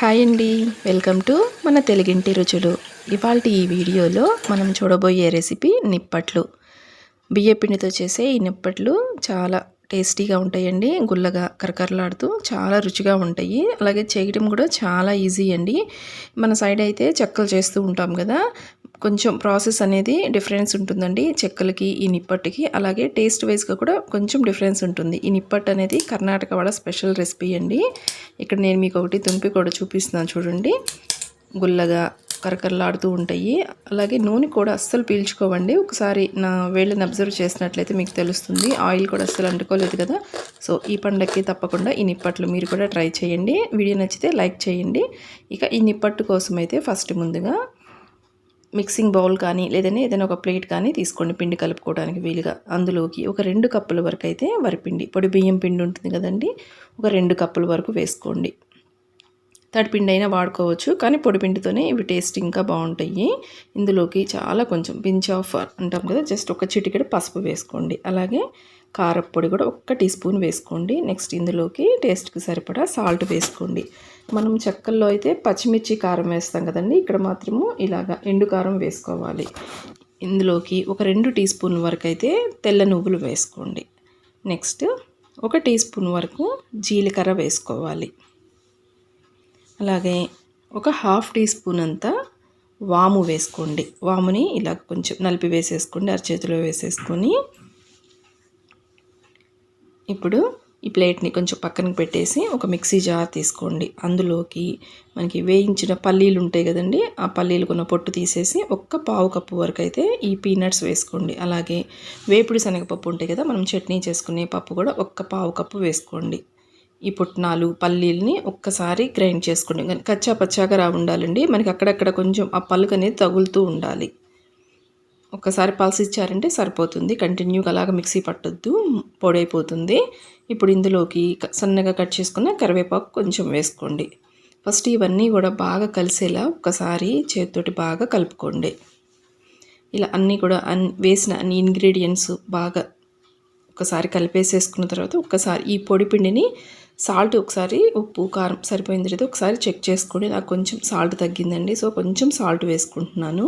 Hi అండి. Welcome to మన తెలుగింటి రుచులు. ఇవాళ ఈ వీడియోలో మనం చూడబోయే రెసిపీ నిప్పట్లు. బియ్యపిండితో చేసే ఈ నిప్పట్లు చాలా టేస్టీగా ఉంటాయండి. గుల్లగా కరకరలాడుతూ చాలా రుచిగా ఉంటాయి. అలాగే చేయడం కూడా చాలా ఈజీ అండి. మన సైడ్ అయితే చెక్కలు చేస్తూ ఉంటాం కదా. కొంచెం ప్రాసెస్ అనేది డిఫరెన్స్ ఉంటుందండి. చెక్కలకి ఈ నిప్పట్టుకి. అలాగే టేస్ట్ వైజ్గా కూడా కొంచెం డిఫరెన్స్ ఉంటుంది. ఈ నిప్పట్టు అనేది కర్ణాటక వాళ్ళ స్పెషల్ రెసిపీ అండి. ఇక్కడ నేను మీకు ఒకటి తుంపి కూడా చూపిస్తున్నాను చూడండి. గుల్లగా కరకరలాడుతూ ఉంటాయి. అలాగే నూనె కూడా అస్సలు పీల్చుకోవండి. ఒకసారి నా వేళ్ళని అబ్జర్వ్ చేసినట్లయితే మీకు తెలుస్తుంది. ఆయిల్ కూడా అస్సలు అంటుకోలేదు కదా. సో ఈ పండగకి తప్పకుండా ఈ నిప్పట్లు మీరు కూడా ట్రై చేయండి. వీడియో నచ్చితే లైక్ చేయండి. ఇక ఈ నిప్పట్టు కోసం అయితే ఫస్ట్ ముందుగా మిక్సింగ్ బౌల్ కానీ లేదంటే ఏదైనా ఒక ప్లేట్ కానీ తీసుకోండి. పిండి కలుపుకోవడానికి వీలుగా. అందులోకి ఒక రెండు కప్పుల వరకు అయితే వరిపిండి పొడి బియ్యం పిండి ఉంటుంది కదండి. ఒక రెండు కప్పుల వరకు వేసుకోండి. తడిపిండి అయినా వాడుకోవచ్చు కానీ పొడిపిండితోనే ఇవి టేస్ట్ ఇంకా బాగుంటాయి. ఇందులోకి చాలా కొంచెం పించ్ ఆఫ్ అంటాం కదా జస్ట్ ఒక చిటికెడు పసుపు వేసుకోండి. అలాగే కారప్పొడి కూడా ఒక్క టీ స్పూన్ వేసుకోండి. నెక్స్ట్ ఇందులోకి టేస్ట్కి సరిపడా సాల్ట్ వేసుకోండి. మనం చెక్కల్లో అయితే పచ్చిమిర్చి కారం వేస్తాం కదండి ఇక్కడ మాత్రము ఇలాగా ఎండు కారం వేసుకోవాలి. ఇందులోకి ఒక రెండు టీ స్పూన్ వరకు అయితే తెల్ల నువ్వులు వేసుకోండి. నెక్స్ట్ ఒక టీ స్పూన్ వరకు జీలకర్ర వేసుకోవాలి. అలాగే ఒక హాఫ్ టీ స్పూన్ అంతా వాము వేసుకోండి. వాముని ఇలా కొంచెం నలిపి వేసేసుకోండి అరచేతిలో వేసేసుకొని. ఇప్పుడు ఈ ప్లేట్ని కొంచెం పక్కనకి పెట్టేసి ఒక మిక్సీ జార్ తీసుకోండి. అందులోకి మనకి వేయించిన పల్లీలు ఉంటాయి కదండి ఆ పల్లీలు కొన్న పొట్టు తీసేసి ఒక్క పావు కప్పు వరకు అయితే ఈ పీనట్స్ వేసుకోండి. అలాగే వేపుడు శనగపప్పు ఉంటాయి కదా మనం చట్నీ చేసుకునే పప్పు కూడా ఒక్క పావు కప్పు వేసుకోండి. ఈ పుట్నాలు పల్లీలని ఒక్కసారి గ్రైండ్ చేసుకోండి. కానీ కచ్చా పచ్చాగా రా ఉండాలండి. మనకి అక్కడక్కడ కొంచెం ఆ పలుకు అనేది తగులుతూ ఉండాలి. ఒక్కసారి పల్స్ ఇచ్చారంటే సరిపోతుంది. కంటిన్యూగా అలాగ మిక్సీ పట్టొద్దు. పొడైపోతుంది ఇప్పుడు ఇందులోకి సన్నగా కట్ చేసుకున్న కరివేపాకు కొంచెం వేసుకోండి. ఫస్ట్ ఇవన్నీ కూడా బాగా కలిసేలా ఒకసారి చేతితోటి బాగా కలుపుకోండి. ఇలా అన్నీ కూడా అన్ వేసిన అన్ని ఇంగ్రీడియంట్స్ బాగా ఒకసారి కలిపేసేసుకున్న తర్వాత ఒక్కసారి ఈ పొడి పిండిని సాల్ట్ ఒకసారి ఉప్పు కారం సరిపోయింది లేదా ఒకసారి చెక్ చేసుకోండి నాకు కొంచెం సాల్ట్ తగ్గిందండి. సో కొంచెం సాల్ట్ వేసుకుంటున్నాను.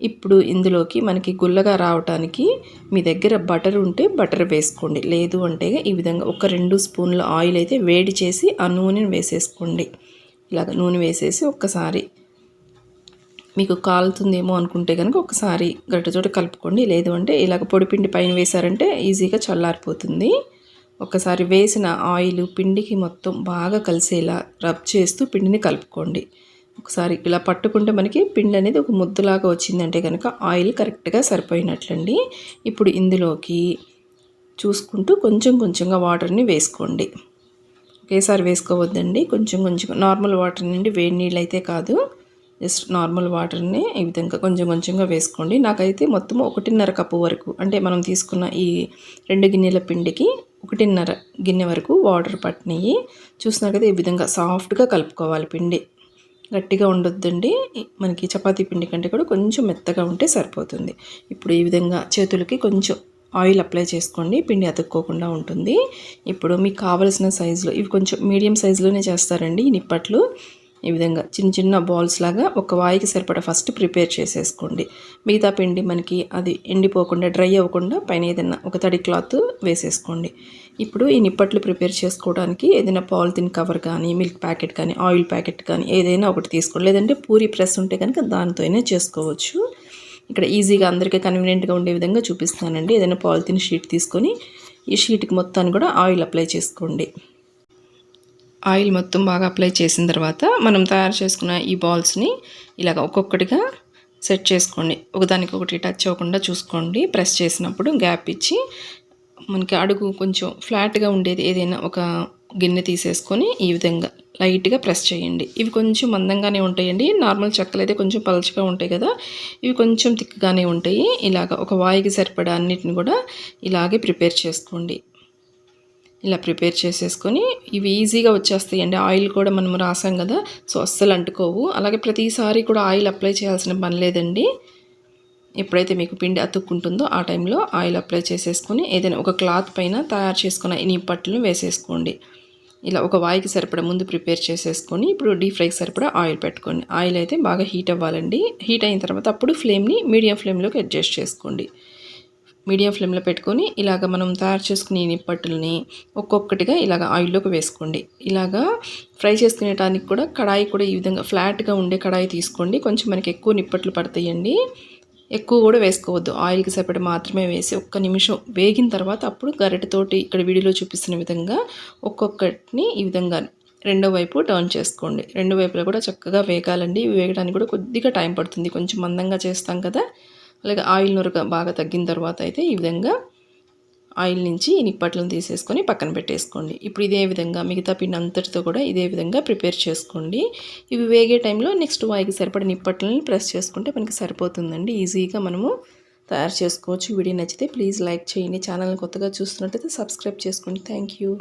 ఇప్పుడు ఇందులోకి మనకి గుల్లగా రావటానికి మీ దగ్గర బటర్ ఉంటే బటర్ వేసుకోండి. లేదు అంటే ఈ విధంగా ఒక రెండు స్పూన్ల ఆయిల్ అయితే వేడి చేసి ఆ నూనెను వేసేసుకోండి. ఇలాగ నూనె వేసేసి ఒక్కసారి మీకు కాలుతుందేమో అనుకుంటే కనుక ఒకసారి గడ్డతోటి కలుపుకోండి. లేదు అంటే ఇలాగ పొడిపిండి పైన వేశారంటే ఈజీగా చల్లారిపోతుంది. ఒకసారి వేసిన ఆయిల్ పిండికి మొత్తం బాగా కలిసేలా రబ్ చేస్తూ పిండిని కలుపుకోండి. ఒకసారి ఇలా పట్టుకుంటే మనకి పిండి అనేది ఒక ముద్దలాగా వచ్చిందంటే కనుక ఆయిల్ కరెక్ట్గా సరిపోయినట్లండి. ఇప్పుడు ఇందులోకి చూసుకుంటూ కొంచెం కొంచెంగా వాటర్ని వేసుకోండి. ఒకేసారి వేసుకోవద్దండి. కొంచెం కొంచెం నార్మల్ వాటర్ నుండి వేడి నీళ్ళు అయితే కాదు. జస్ట్ నార్మల్ వాటర్ని ఈ విధంగా కొంచెం కొంచెంగా వేసుకోండి. నాకైతే మొత్తం ఒకటిన్నర కప్పు వరకు అంటే మనం తీసుకున్న ఈ రెండు గిన్నెల పిండికి ఒకటిన్నర గిన్నె వరకు వాటర్ పట్టినవి చూసినా కదా ఈ విధంగా సాఫ్ట్గా కలుపుకోవాలి పిండి. గట్టిగా ఉండొద్దండి. మనకి చపాతీ పిండి కంటే కూడా కొంచెం మెత్తగా ఉంటే సరిపోతుంది. ఇప్పుడు ఈ విధంగా చేతులకి కొంచెం ఆయిల్ అప్లై చేసుకోండి. పిండి అతుక్కోకుండా ఉంటుంది. ఇప్పుడు మీకు కావలసిన సైజులో ఇవి కొంచెం మీడియం సైజులోనే చేస్తారండి ఈ నిప్పట్లు. ఈ విధంగా చిన్న చిన్న బాల్స్ లాగా ఒక వాయికి సరిపడా ఫస్ట్ ప్రిపేర్ చేసేసుకోండి. మిగతా పిండి మనకి అది ఎండిపోకుండా డ్రై అవ్వకుండా పైన ఏదైనా ఒక తడి క్లాత్ వేసేసుకోండి. ఇప్పుడు ఈ నిప్పట్లు ప్రిపేర్ చేసుకోవడానికి ఏదైనా పాలిథిన్ కవర్ కానీ మిల్క్ ప్యాకెట్ కానీ ఆయిల్ ప్యాకెట్ కానీ ఏదైనా ఒకటి తీసుకోండి. లేదంటే పూరి ప్రెస్ ఉంటే కనుక దానితోనే చేసుకోవచ్చు. ఇక్కడ ఈజీగా అందరికీ కన్వీనియంట్గా ఉండే విధంగా చూపిస్తానండి. ఏదైనా పాలిథిన్ షీట్ తీసుకొని ఈ షీట్కి మొత్తాన్ని కూడా ఆయిల్ అప్లై చేసుకోండి. ఆయిల్ మొత్తం బాగా అప్లై చేసిన తర్వాత మనం తయారు చేసుకున్న ఈ బాల్స్ని ఇలాగ ఒక్కొక్కటిగా సెట్ చేసుకోండి. ఒకదానికొకటి టచ్ అవ్వకుండా చూసుకోండి. ప్రెస్ చేసినప్పుడు గ్యాప్ ఇచ్చి మనకి అడుగు కొంచెం ఫ్లాట్గా ఉండేది ఏదైనా ఒక గిన్నె తీసేసుకొని ఈ విధంగా లైట్గా ప్రెస్ చేయండి. ఇవి కొంచెం మందంగానే ఉంటాయండి. నార్మల్ చెక్కలు అయితే కొంచెం పలుచగా ఉంటాయి కదా. ఇవి కొంచెం థిక్గానే ఉంటాయి. ఇలాగ ఒక వాయికి సరిపడా అన్నిటిని కూడా ఇలాగే ప్రిపేర్ చేసుకోండి. ఇలా ప్రిపేర్ చేసేసుకొని ఇవి ఈజీగా వచ్చేస్తాయండి. ఆయిల్ కూడా మనం రాసాం కదా సో అస్సలు అంటుకోవు. అలాగే ప్రతిసారి కూడా ఆయిల్ అప్లై చేయాల్సిన పని లేదండి. ఎప్పుడైతే మీకు పిండి అతుక్కుంటుందో ఆ టైంలో ఆయిల్ అప్లై చేసేసుకొని ఏదైనా ఒక క్లాత్ పైన తయారు చేసుకున్న ఈ పట్టులను వేసేసుకోండి. ఇలా ఒక వాయికి సరిపడా ముందు ప్రిపేర్ చేసేసుకొని ఇప్పుడు డీప్ ఫ్రైకి సరిపడా ఆయిల్ పెట్టుకోండి. ఆయిల్ అయితే బాగా హీట్ అవ్వాలండి. హీట్ అయిన తర్వాత అప్పుడు ఫ్లేమ్ని మీడియం ఫ్లేమ్లోకి అడ్జస్ట్ చేసుకోండి. మీడియం ఫ్లేమ్లో పెట్టుకొని ఇలాగ మనం తయారు చేసుకునే నిప్పట్టుల్ని ఒక్కొక్కటిగా ఇలాగ ఆయిల్లోకి వేసుకోండి. ఇలాగా ఫ్రై చేసుకునేటానికి కూడా కడాయి కూడా ఈ విధంగా ఫ్లాట్గా ఉండే కడాయి తీసుకోండి. కొంచెం మనకి ఎక్కువ నిప్పట్లు పడతాయండి. ఎక్కువ కూడా వేసుకోవద్దు. ఆయిల్కి సపరేట్ మాత్రమే వేసి ఒక్క నిమిషం వేగిన తర్వాత అప్పుడు గరిటెతోటి ఇక్కడ వీడియోలో చూపిస్తున్న విధంగా ఒక్కొక్కటిని ఈ విధంగా రెండో వైపు టర్న్ చేసుకోండి. రెండు వైపులా కూడా చక్కగా వేగాలండి. ఇవి వేగడానికి కూడా కొద్దిగా టైం పడుతుంది. కొంచెం మందంగా చేస్తాం కదా. అలాగే ఆయిల్ నొరక బాగా తగ్గిన తర్వాత అయితే ఈ విధంగా ఆయిల్ నుంచి ఈ నిప్పట్లను తీసేసుకొని పక్కన పెట్టేసుకోండి. ఇప్పుడు ఇదే విధంగా మిగతా పిండి అంతటితో కూడా ఇదే విధంగా ప్రిపేర్ చేసుకోండి. ఇవి వేగే టైంలో నెక్స్ట్ వాయికి సరిపడే నిప్పట్లని ప్రెస్ చేసుకుంటే మనకి సరిపోతుందండి. ఈజీగా మనము తయారు చేసుకోవచ్చు. వీడియో నచ్చితే ప్లీజ్ లైక్ చేయండి. ఛానల్ని కొత్తగా చూస్తున్నట్టయితే సబ్స్క్రైబ్ చేసుకోండి. Thank you.